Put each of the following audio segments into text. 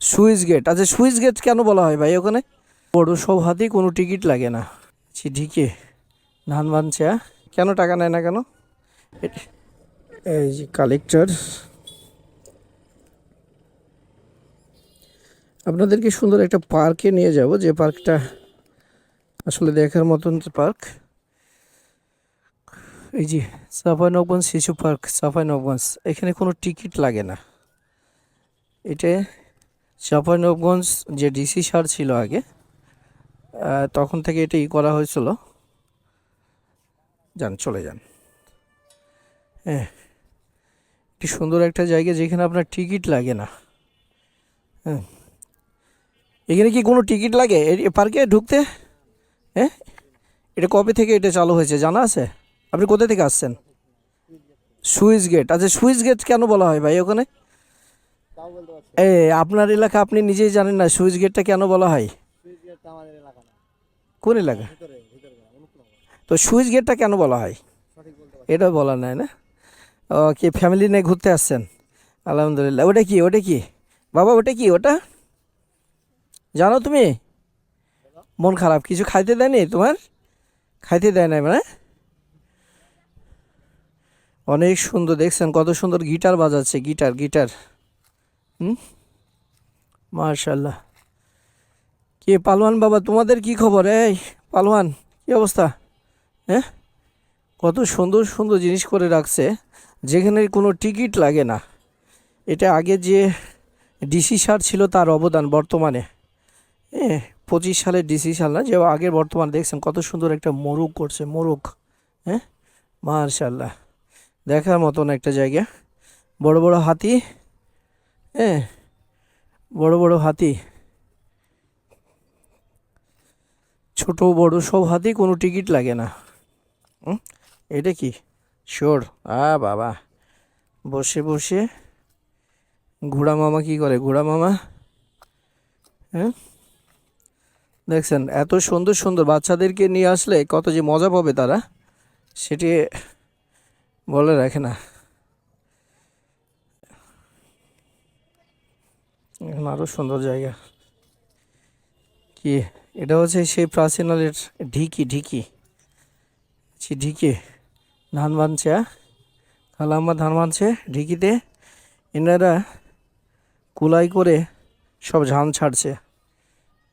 Switch gate. আচ্ছা switch gate কেন বলা হয় ভাই ওখানে? বড় সব কোনো টিকিট লাগে না। আচ্ছা ঢিকে। ধান বানছে? কেন টাকা নেয় না কেন? এই যে কালেক্টর আপনাদেরকে সুন্দর একটা পার্কে নিয়ে যাব, যে পার্কটা আসলে দেখার মতন পার্ক। এই যে সাফাই নবগঞ্জ শিশু পার্ক, সাফাই নবগঞ্জ এখানে কোনো টিকিট লাগে না। এটা সাফাই নবগঞ্জ যে ডিসি সার ছিল আগে তখন থেকে এটা ই করা হয়েছিল। যান, চলে যান। হ্যাঁ একটি সুন্দর একটা জায়গা যেখানে আপনার টিকিট লাগে না। হ্যাঁ। এখানে কি কোনো টিকিট লাগে? পার্কে ঢুকতে? হ্যাঁ এটা কবে থেকে এটা চালু হয়েছে জানা আছে? আপনি কোথা থেকে আসছেন? Switch gate. আচ্ছা সুইচ গেট কেন বলা হয় ভাই ওখানে? এ আপনার এলাকা আপনি নিজেই জানেন না সুইচ গেটটা কেন বলা হয়? না। কোন এলাকা? না তো সুইচ গেটটা কেন বলা হয়? এটা বলা নাই না? ও কি ফ্যামিলি নিয়ে ঘুরতে আসছেন। আলহামদুলিল্লাহ। ওটা কি ওটা কি? বাবা ওটা কি ওটা? জানো তুমি? মন খারাপ কিছু খাইতে দেয়নি তোমার? খাইতে দেয় নাই মানে? অনেক সুন্দর দেখছেন কত সুন্দর গিটার বাজাচ্ছে গিটার গিটার। হুম? মার্শাল্লাহ কে পালোয়ান বাবা, তোমাদের কি খবর? এই পালোয়ান কী অবস্থা? হ্যাঁ? কত সুন্দর সুন্দর জিনিস করে রাখছে, যেখানে কোনো টিকিট লাগে না। এটা আগে যে ডিসি সার ছিল তার অবদান বর্তমানে। হ্যাঁ পঁচিশ সালের ডিসি সাল না, যে আগের বর্তমানে দেখছেন কত সুন্দর একটা মোরগ করছে, মোরগ। হ্যাঁ? মার্শাল্লাহ দেখার মতন একটা জায়গা। বড় বড় হাতি হ্যাঁ বড় বড় হাতি। ছোট, বড় সব হাতি কোনো টিকিট লাগে না। এটা কি? শোর আ, বাবা। বসে বসে। ঘোড়া মামা কি করে? ঘোড়া মামা? হ্যাঁ? দেখছেন, এত সুন্দর সুন্দর বাচ্চাদেরকে নিয়ে আসলে কত যে মজা পাবে তারা, সেটি বলে রাখে না। এখন আরও সুন্দর জায়গা। কি? এটা হচ্ছে সেই প্রাচীনালের ঢিকি ঢিকি। সে ঢিকে। ধান বানছে? খালাম্মা ধান বানছে ঢিকিতে। এনারা কুলাই করে সব ধান ছাড়ছে।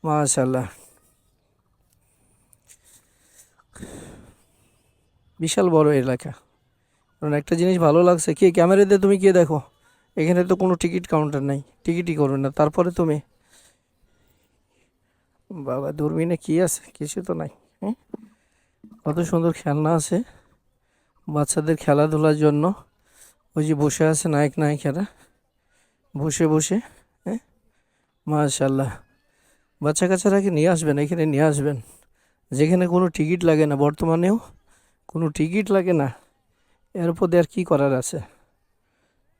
মাশাল্লাহ বিশাল বড় এলাকা। কারণ একটা জিনিস ভালো লাগছে। কি? ক্যামেরাতে তুমি কে দেখো। এখানে তো কোনো টিকিট কাউন্টার নাই, টিকিটই করবে না। তারপরে তুমি? বাবা, দূরবীনে কি আছে? কিছু তো নাই হ্যাঁ? কত সুন্দর খেলনা আছে। বাচ্চাদের খেলাধুলার জন্য। ওই যে বসে আছে নায়ক, নায়িকারা। বসে বসে হ্যাঁ? মাশাল্লাহ বাচ্চা কাচ্চারাকে নিয়ে আসবেন? এখানে নিয়ে আসবেন? যেখানে কোনো টিকিট লাগে না, বর্তমানেও কোনো টিকিট লাগে না। এর উপর আর কী করার আছে?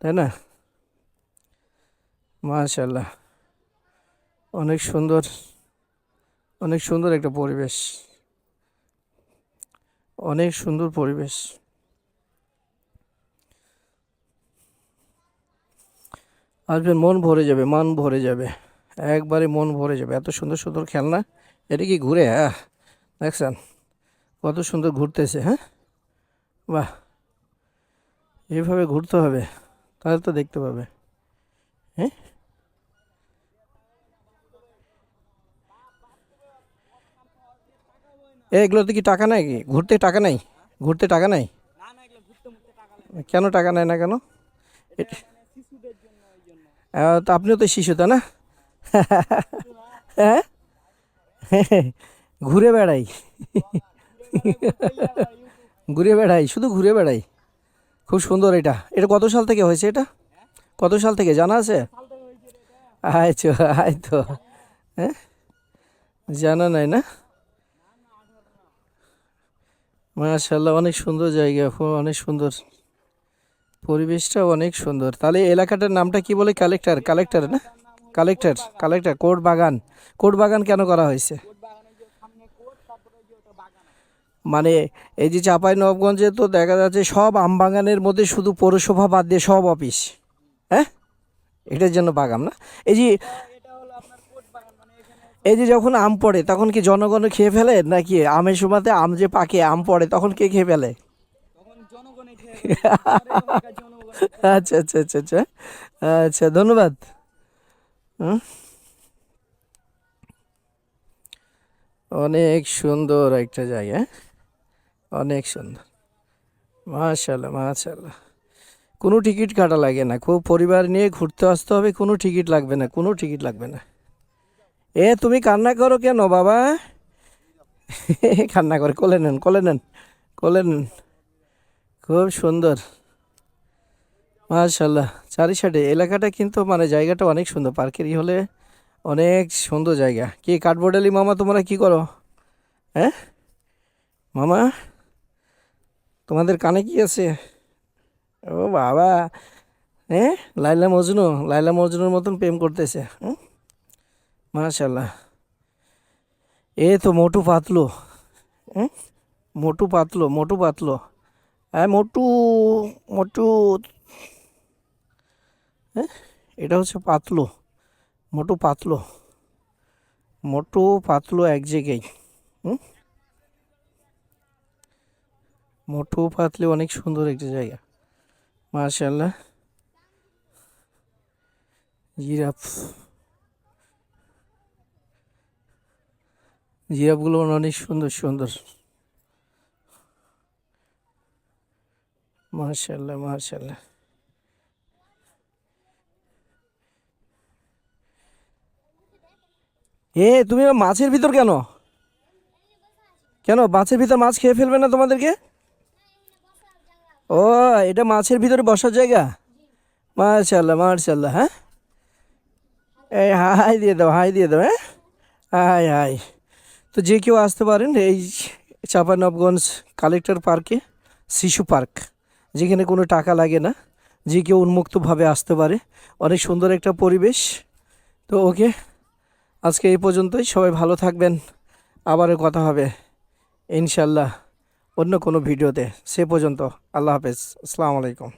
তাই না? মাশাল্লাহ অনেক সুন্দর অনেক সুন্দর একটা পরিবেশ। অনেক সুন্দর পরিবেশ। আসবেন মন ভরে যাবে, মন ভরে যাবে। একবারে মন ভরে যাবে। এত সুন্দর সুন্দর খেলনা, এটা কি ঘুরে? হ্যাঁ দেখছেন? কত সুন্দর ঘুরতেছে হ্যাঁ? বাহ! এইভাবে ঘুরতে হবে, তাহলে তো দেখতে পাবে। হ্যাঁ? এগুলোতে কি টাকা নাই ঘুরতে টাকা নাই? ঘুরতে টাকা নাই? কেন টাকা নেয় না কেন? তা আপনিও তো শিশু, তাই না? হ্যাঁ? ঘুরে বেড়াই। ঘুরে বেড়াই, শুধু ঘুরে বেড়াই। খুব সুন্দর এটা। এটা কত সাল থেকে হয়েছে এটা? কত সাল থেকে জানা আছে? তো, আয় তো। হ্যাঁ? জানা নাই না? মাশাল্লাহ অনেক সুন্দর জায়গা অনেক সুন্দর। পরিবেশটা অনেক সুন্দর। তাহলে এলাকাটার নামটা কি বলে? কালেক্টর কালেক্টর না? কালেক্টর কালেক্টর কোট বাগান। কোট বাগান কেন করা হয়েছে? মানে এই যে চাপাই নবগঞ্জে তো দেখা যাচ্ছে সব আম বাগানের মধ্যে শুধু পৌরসভা বাদ দিয়ে সব অফিস। হ্যাঁ? এটার জন্য বাগান না? এই যে এই যে যখন আম পড়ে তখন কি জনগণ খেয়ে ফেলে? নাকি আমের সময়তে আম যে পাকে আম পড়ে তখন কে খেয়ে ফেলে? আচ্ছা আচ্ছা আচ্ছা আচ্ছা। আচ্ছা ধন্যবাদ। অনেক সুন্দর একটা জায়গা অনেক সুন্দর। মাশাল্লাহ মাশাল্লাহ কোনো টিকিট কাটা লাগে না। খুব পরিবার নিয়ে ঘুরতে আসতে হবে, কোনো টিকিট লাগবে না, কোনো টিকিট লাগবে না। এ, তুমি কান্না করো কেন বাবা? কান্না করে, কোলে নেন কোলে নেন কোলে নেন। খুব সুন্দর। মাশাল্লাহ চারি সাইডে এলাকাটা কিন্তু মানে জায়গাটা অনেক সুন্দর। পার্কেরই হলে অনেক সুন্দর জায়গা। কি কাঠবোর্ডালি মামা, তোমরা কি করো? হ্যাঁ? মামা? তোমাদের কানে কি আছে? ও বাবা। হ্যাঁ লাইলা মজনু, লাইলা মজনুর মতন প্রেম করতেছে, হুম? মাশাল্লাহ এ তো মোটু পাতলো, হুম? মোটু পাতলো মোটু পাতলো। হ্যাঁ মোটু মোটু হ্যাঁ এটা হচ্ছে পাতলো, মোটু পাতলো মোটু পাতলো এক জায়গায়, হুম? মোটু পাতলে অনেক সুন্দর একটা জায়গা। মার্শাল্লাহ জিরাফ। জিরাফগুলো অনেক সুন্দর সুন্দর। মার্শাল্লাহ মার্শাল্লাহ এ, তুমি মাছের ভিতর কেন? কেন, মাছের ভিতর মাছ খেয়ে ফেলবে না তোমাদেরকে? ও, এটা মাছের ভিতরে বসার জায়গা? মার্শাল্লাহ মার্শাল্লাহ হ্যাঁ? এই হাই দিয়ে দাও, হাই দিয়ে দাও হ্যাঁ? Hi hi. তো যে কেউ আসতে পারেন এই চাঁপানবগঞ্জ কালেক্টর পার্কে, শিশু পার্ক, যেখানে কোনো টাকা লাগে না, যে কেউ উন্মুক্তভাবে আসতে পারে। অনেক সুন্দর একটা পরিবেশ। তো ওকে, আজকে এই পর্যন্তই। সবাই ভালো থাকবেন। আবারও কথা হবে। ইনশাল্লাহ অন্য কোনো ভিডিওতে সে পর্যন্ত আল্লাহ হাফেজ। আসসালামু আলাইকুম।